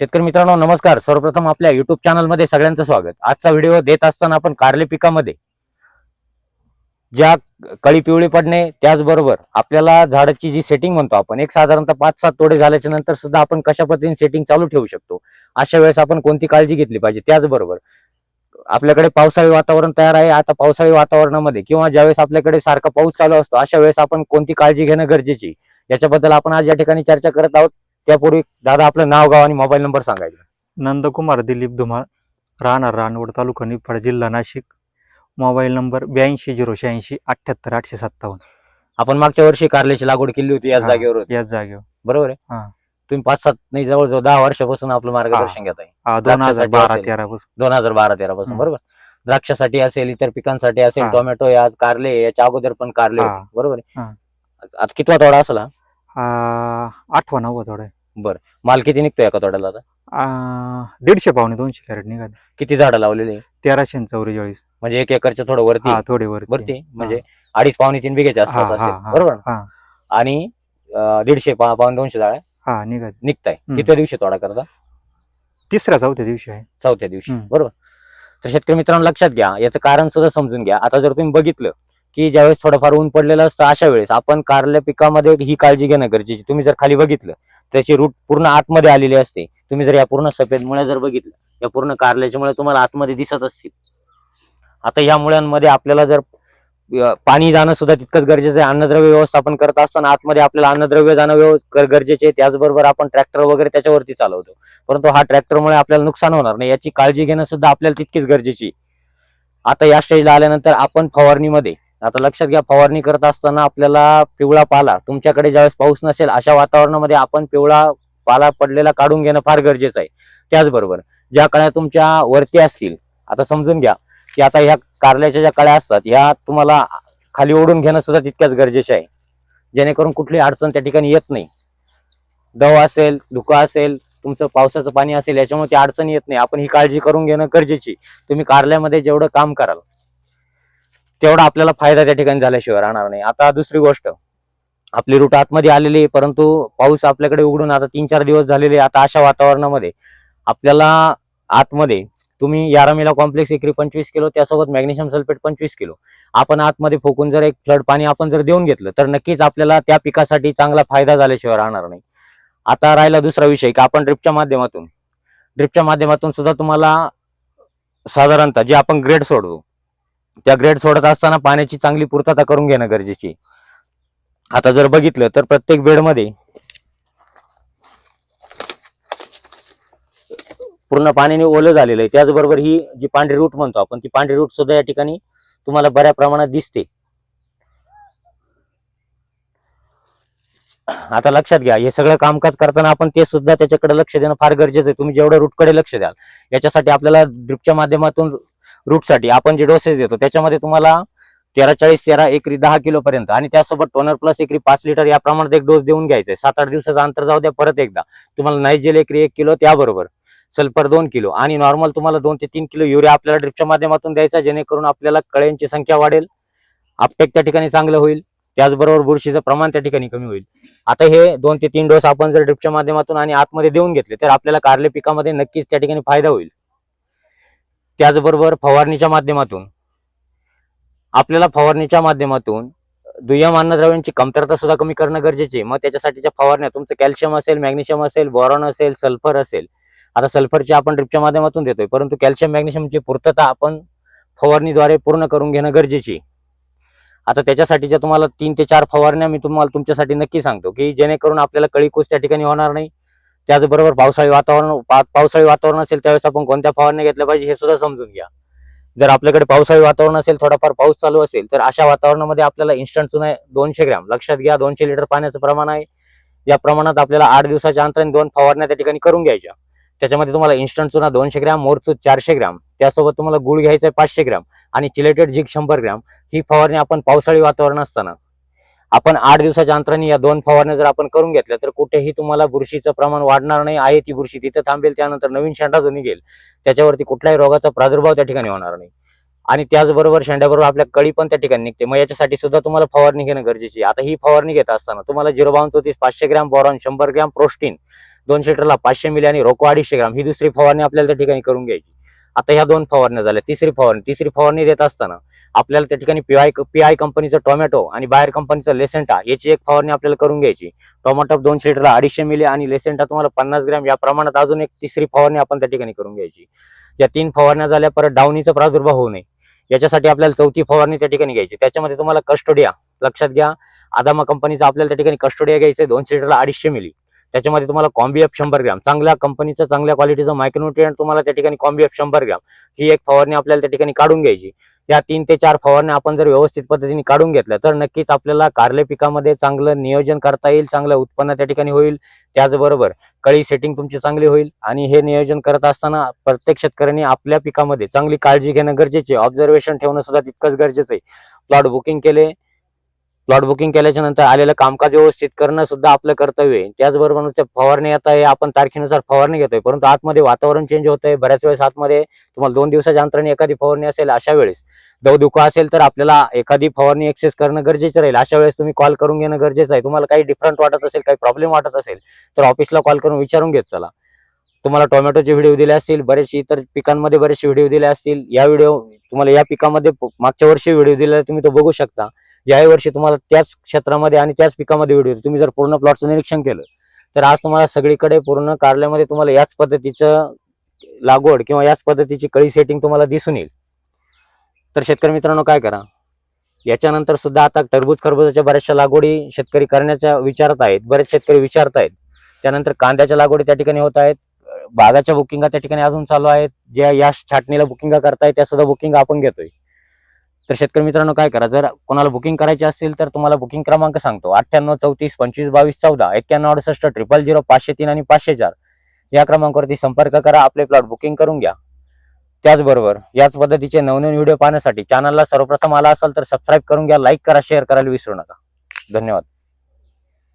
शेतकरी मित्रांनो नमस्कार. सर्वप्रथम आपल्या युट्यूब चॅनलमध्ये सगळ्यांचं स्वागत. आजचा व्हिडिओ देत असताना आपण कारले पिकामध्ये ज्या कळी पिवळी पडणे त्याचबरोबर आपल्याला झाडाची जी सेटिंग म्हणतो आपण एक साधारणतः पाच सात तोडे झाल्याच्यानंतर सुद्धा आपण कशा पद्धतीने सेटिंग चालू ठेवू शकतो? अशा वेळेस आपण कोणती काळजी घेतली पाहिजे? त्याचबरोबर आपल्याकडे पावसाळी वातावरण तयार आहे. आता पावसाळी वातावरणामध्ये किंवा ज्यावेळेस आपल्याकडे सारखा पाऊस चालू असतो अशा वेळेस आपण कोणती काळजी घेणं गरजेची? याच्याबद्दल आपण आज या ठिकाणी चर्चा करत आहोत. त्यापूर्वी दादा आपलं नाव गाव आणि मोबाईल नंबर सांगायचं नंदकुमार दिलीप धुमाळ राहणार रानवड तालुका निफाड जिल्हा नाशिक मोबाईल नंबर ब्याऐंशी झिरो शहाऐंशी अठ्ठ्याहत्तर आठशे सत्तावन्न आपण मागच्या वर्षी कारल्याची लागवड केली होती याच हा. जागेवर. याच जागेवर बरोबर आहे हा. तुम्ही पाच सात नाही जवळजवळ दहा वर्षापासून आपलं मार्गदर्शन घेत आहे हा, दोन हजार बारा असेल. तेरा पासून दोन हजार बारा तेरा पासून हम्म. बरोबर द्राक्षासाठी असेल इतर पिकांसाठी असेल हा. टोमॅटो आहे, आज कारले याच्या अगोदर पण कारले हा. होते बरोबर आहे हा. आता कितवा तोडा असला आठवा नव्वा थोडा माल किती निघतोय एका तोड्याला आता? दीडशे पावणे दोनशे कॅरेट निघाले. किती झाडं लावलेली आहे? तेराशे आणि चौवेचाळीस. म्हणजे एक एकरच्या थोडं वरती? हा थोडे वरती. वरती? म्हणजे अडीच पावणे तीन बिघ्याच्या आसपास हा, असेल. हा, बरोबर ना? हा. आणि अं, दीडशे पा- पावणे दोनशे जाळ्या हा निघाले. निघताय. हम्म. कितव्या दिवशी तोडा करता? तिसऱ्या चौथ्या दिवशी आहे. चौथ्या दिवशी. हम्म. बरोबर. तर शेतकरी मित्रांनो लक्षात घ्या. याचं कारण सुद्धा समजून घ्या. आता जर तुम्ही बघितलं की ज्यावेळेस थोडंफार ऊन पडलेलं असतं अशा वेळेस आपण कारल्या पिकामध्ये ही काळजी घेणं गरजेची. तुम्ही जर खाली बघितलं त्याची रूट पूर्ण आतमध्ये आलेली असते. तुम्ही जर या पूर्ण सफेद मुळ्या जर बघितलं या पूर्ण कारल्याच्या मुळे तुम्हाला आतमध्ये दिसत असतील. आता या मुळ्यांमध्ये आपल्याला जर पाणी जाणं सुद्धा तितकंच गरजेचं आहे. अन्नद्रव्य व्यवस्थापन करत असताना आतमध्ये आपल्याला अन्नद्रव्य जाणं व्यव- गरजेचे आहे. त्याचबरोबर आपण ट्रॅक्टर वगैरे त्याच्यावरती चालवतो. परंतु हा ट्रॅक्टरमुळे आपल्याला नुकसान होणार नाही. याची काळजी घेणं सुद्धा आपल्याला तितकीच गरजेची आहे. आता या स्टेजला आल्यानंतर आपण फवारणीमध्ये आता लक्षात घ्या फवारणी करत असताना आपल्याला पिवळा पाला तुमच्याकडे ज्यावेळेस पाऊस नसेल अशा वातावरणामध्ये आपण पिवळा पाला पडलेला काढून घेणं फार गरजेचं आहे. त्याचबरोबर ज्या कळ्या तुमच्या वरती असतील आता समजून घ्या की आता ह्या कारल्याच्या ज्या कळ्या असतात ह्या तुम्हाला खाली ओढून घेणं सुद्धा तितक्याच गरजेचे आहे. जेणेकरून कुठली अडचण त्या ठिकाणी येत नाही. दव असेल धुका असेल तुमचं पावसाचं पाणी असेल याच्यामुळे ती अडचण येत नाही. आपण ही काळजी करून घेणं गरजेची तुम्ही कारल्यामध्ये जेवढं काम कराल तेवढा आपल्याला फायदा त्या ठिकाणी झाल्याशिवाय राहणार नाही. आता दुसरी गोष्ट आपली रूट आतमध्ये आलेली आहे परंतु पाऊस आपल्याकडे उघडून आता तीन चार दिवस झालेले आता अशा वातावरणामध्ये आपल्याला आतमध्ये तुम्ही यारामिला कॉम्प्लेक्स एकरी पंचवीस किलो त्यासोबत मॅग्नेशियम सल्फेट पंचवीस किलो. आपण आतमध्ये फोकून जर एक फ्लड पाणी आपण जर देऊन घेतलं तर नक्कीच आपल्याला त्या पिकासाठी चांगला फायदा झाल्याशिवाय राहणार नाही. आता राहिला दुसरा विषय की आपण ड्रिपच्या माध्यमातून ड्रिपच्या माध्यमातून सुद्धा तुम्हाला साधारणतः जे आपण ग्रेड सोडतो त्या ग्रेड सोडत असताना पाण्याची चांगली पूर्तता करून घेणं गरजेची आता जर बघितलं तर प्रत्येक बेडमध्ये पूर्ण पाण्याने ओलं झालेलं आहे. त्याचबरोबर ही जी पांढरी रूट म्हणतो आपण ती पांढरी रूट सुद्धा या ठिकाणी तुम्हाला बऱ्या प्रमाणात दिसते. आता लक्षात घ्या हे सगळं कामकाज करताना आपण ते सुद्धा त्याच्याकडे लक्ष देणं फार गरजेचं आहे. तुम्ही जेवढं रूटकडे लक्ष द्याल याच्यासाठी आपल्याला ड्रिपच्या माध्यमातून रूटसाठी आपण जे डोसेस देतो त्याच्यामध्ये तुम्हाला तेरा चाळीस तेरा एकरी दहा किलो पर्यंत आणि त्यासोबत टोनर प्लस एकरी पाच लिटर या प्रमाणात एक डोस देऊन घ्यायचा आहे सात आठ दिवसाचा अंतर जाऊ द्या परत एकदा. तुम्हाला नायजेल एकरी एक किलो त्याबरोबर सल्फर दोन किलो आणि नॉर्मल तुम्हाला दोन ते तीन किलो युरिया आपल्याला ड्रिपच्या माध्यमातून द्यायचा जेणेकरून आपल्याला कळ्यांची संख्या वाढेल आपटेक त्या ठिकाणी चांगलं होईल त्याचबरोबर बुरशीचं प्रमाण त्या ठिकाणी कमी होईल. आता हे दोन ते तीन डोस आपण जर ड्रिपच्या माध्यमातून आणि आतमध्ये देऊन घेतले तर आपल्याला कारले पिकामध्ये नक्कीच त्या ठिकाणी फायदा होईल. त्याचबरोबर फवारणीच्या माध्यमातून आपल्याला फवारणीच्या माध्यमातून दुय्यम अन्नद्रव्यांची कमतरता सुद्धा कमी करणं गरजेचे मग त्याच्यासाठीच्या फवारण्या तुमचं कॅल्शियम असेल मॅग्नेशियम असेल बोरॉन असेल सल्फर असेल आता सल्फरची आपण ड्रिपच्या माध्यमातून देतोय परंतु कॅल्शियम मॅग्नेशियमची पूर्तता आपण फवारणीद्वारे पूर्ण करून घेणं गरजेचे आता त्याच्यासाठीच्या तुम्हाला तीन ते चार फवारण्या मी तुम्हाला तुमच्यासाठी नक्की सांगतो की जेणेकरून आपल्याला कळीकूस त्या ठिकाणी होणार नाही त्याचबरोबर पावसाळी वातावरण पा- पावसाळी वातावरण असेल त्यावेळेस आपण कोणत्या फवारण्या घेतल्या पाहिजे हे सुद्धा समजून घ्या. जर आपल्याकडे पावसाळी वातावरण असेल थोडाफार पाऊस चालू असेल तर अशा वातावरणामध्ये आपल्याला इन्स्टंट चुना दोनशे ग्रॅम लक्षात घ्या दोनशे लिटर पाण्याचं प्रमाण आहे. या प्रमाणात आपल्याला आठ दिवसाच्या अंतराने दोन फवारण्या त्या ठिकाणी करून घ्यायच्या. त्याच्यामध्ये तुम्हाला इन्स्टंट चुना दोनशे ग्रॅम मोरचूत चारशे ग्रॅम त्यासोबत तुम्हाला गुळ घ्यायचा आहे पाचशे ग्रॅम आणि चिलेटेड झिक शंभर ग्रॅम. ही फवारणी आपण पावसाळी वातावरण असताना आपण आठ दिवसाच्या अंतराने या दोन फवारण्या जर आपण करून घेतल्या तर कुठेही तुम्हाला बुरशीचं प्रमाण वाढणार नाही. आहे ती बुरशी तिथं थांबेल त्यानंतर नवीन शेंडा जो निघेल त्याच्यावरती कुठल्याही रोगाचा प्रादुर्भाव त्या ठिकाणी होणार नाही. आणि त्याचबरोबर शेंड्याबरोबर आपल्या कळी पण त्या ठिकाणी निघते. मग याच्यासाठी सुद्धा तुम्हाला फवारणी घेणं गरजेची आहे. आता ही फवारणी घेत असताना तुम्हाला झिरो बावन चौतीस पाचशे ग्रॅम बोरॉन शंभर ग्रॅम प्रोस्टीन दोनशे लिटरला पाचशे मिली आणि रोको अडीचशे ग्राम ही दुसरी फवारणी आपल्याला त्या ठिकाणी करून घ्यायची. आता ह्या दोन फवारण्या झाल्या. तिसरी फवारणी तिसरी फवारणी देत असताना आपल्याला त्या ठिकाणी पी आय पी आय कंपनीचं टोमॅटो आणि बाहेर कंपनीचं लेसेंटा याची एक फवारणी आपल्याला करून घ्यायची. टोमॅटो दोनशे लिटरला अडीचशे मिली आणि लेसेंटा तुम्हाला पन्नास ग्रॅम या प्रमाणात अजून एक तिसरी फवारणी आपण त्या ठिकाणी करून घ्यायची. या तीन फवारण्या झाल्या परत डावणीचा प्रादुर्भाव होऊ नये. याच्यासाठी आपल्याला चौथी फवारणी त्या ठिकाणी घ्यायची. त्याच्यामध्ये तुम्हाला कस्टोडिया लक्षात घ्या आदामा कंपनीचा आपल्याला त्या ठिकाणी कस्टोडिया घ्यायचं आहे दोनशे लिटरला अडीचशे मिली त्याच्यामध्ये तुम्हाला कॉम्बी एफ शंभर ग्रॅम चांगल्या कंपनीचं चांगल्या क्वालिटीचं मायक्रोन्युट्रियंट तुम्हाला त्या ठिकाणी कॉम्बी एफ शंभर ग्रॅम ही एक फवारणी आपल्याला त्या ठिकाणी काढून घ्यायची. या तीन ते चार फवारण्या आपण जर व्यवस्थित पद्धतीने काढून घेतल्या तर नक्कीच आपल्याला कारले पिकामध्ये चांगलं नियोजन करता येईल चांगलं उत्पन्न त्या ठिकाणी होईल. त्याचबरोबर कळी सेटिंग तुमची चांगली होईल आणि हे नियोजन करत असताना प्रत्येक शेतकऱ्यांनी आपल्या पिकामध्ये चांगली काळजी घेणं गरजेचे ऑब्झर्वेशन ठेवणं सुद्धा तितकंच गरजेचं आहे. प्लॉट बुकिंग केले प्लॉट बुकिंग केल्याच्यानंतर आलेलं कामकाज व्यवस्थित करणं सुद्धा आपलं कर्तव्य आहे. त्याचबरोबर फवारणी आता आहे आपण तारखेनुसार फवारणी घेतोय. परंतु आतमध्ये वातावरण चेंज होत आहे बऱ्याच वेळेस आतमध्ये तुम्हाला दोन दिवसाच्या अंतराने एखादी फवारणी असेल अशा वेळेस. दवधुका असेल तर आपल्याला एखादी फवारणी एक्सेस करणं गरजेचं राहील. अशा वेळेस तुम्ही कॉल करून घेणं गरजेचं आहे. तुम्हाला काही डिफरंट वाटत असेल काही प्रॉब्लेम वाटत असेल तर ऑफिसला कॉल करून विचारून घेत चला. तुम्हाला टोमॅटोचे व्हिडिओ दिले असतील बरेचसे इतर पिकांमध्ये बरेचसे व्हिडिओ दिले असतील. या व्हिडिओ तुम्हाला या पिकामध्ये मागच्या वर्षी व्हिडिओ दिलेला तुम्ही तो बघू शकता. याही वर्षी तुम्हाला त्याच क्षेत्रामध्ये आणि त्याच पिकामध्ये व्हिडिओ तुम्ही जर पूर्ण प्लॉटचं निरीक्षण केलं तर आज तुम्हाला सगळीकडे पूर्ण कारल्यामध्ये तुम्हाला याच पद्धतीचं लागवड किंवा याच पद्धतीची कळी सेटिंग तुम्हाला दिसून येईल. तर शेतकरी मित्रांनो काय करा? याच्यानंतर सुद्धा आता टरबूज खरबूजाच्या बऱ्याचशा लागवडी शेतकरी करण्याच्या विचारत आहेत. बरेच शेतकरी विचारत आहेत. त्यानंतर कांद्याच्या लागवडी त्या ठिकाणी होत आहेत. बागाच्या बुकिंगा त्या ठिकाणी अजून चालू आहेत. ज्या या छाटणीला बुकिंगा करतायत त्या सुद्धा बुकिंग आपण घेतोय. तर शेतकरी मित्रांनो काय करा जर कोणाला बुकिंग करायची असतील तर तुम्हाला बुकिंग क्रमांक सांगतो. अठ्ठ्याण्णव चौतीस पंचवीस बावीस चौदा एक्क्याण्णव अडुसष्ट ट्रिपल झिरो पाचशे तीन आणि पाचशे चार या क्रमांकावरती संपर्क करा आपले प्लॉट बुकिंग करून घ्या. त्याचबरोबर याच पद्धतीचे नवनवीन व्हिडिओ पाहण्यासाठी चॅनलला सर्वप्रथम आला असाल तर सबस्क्राईब करून घ्या लाईक करा शेअर करायला विसरू नका. धन्यवाद.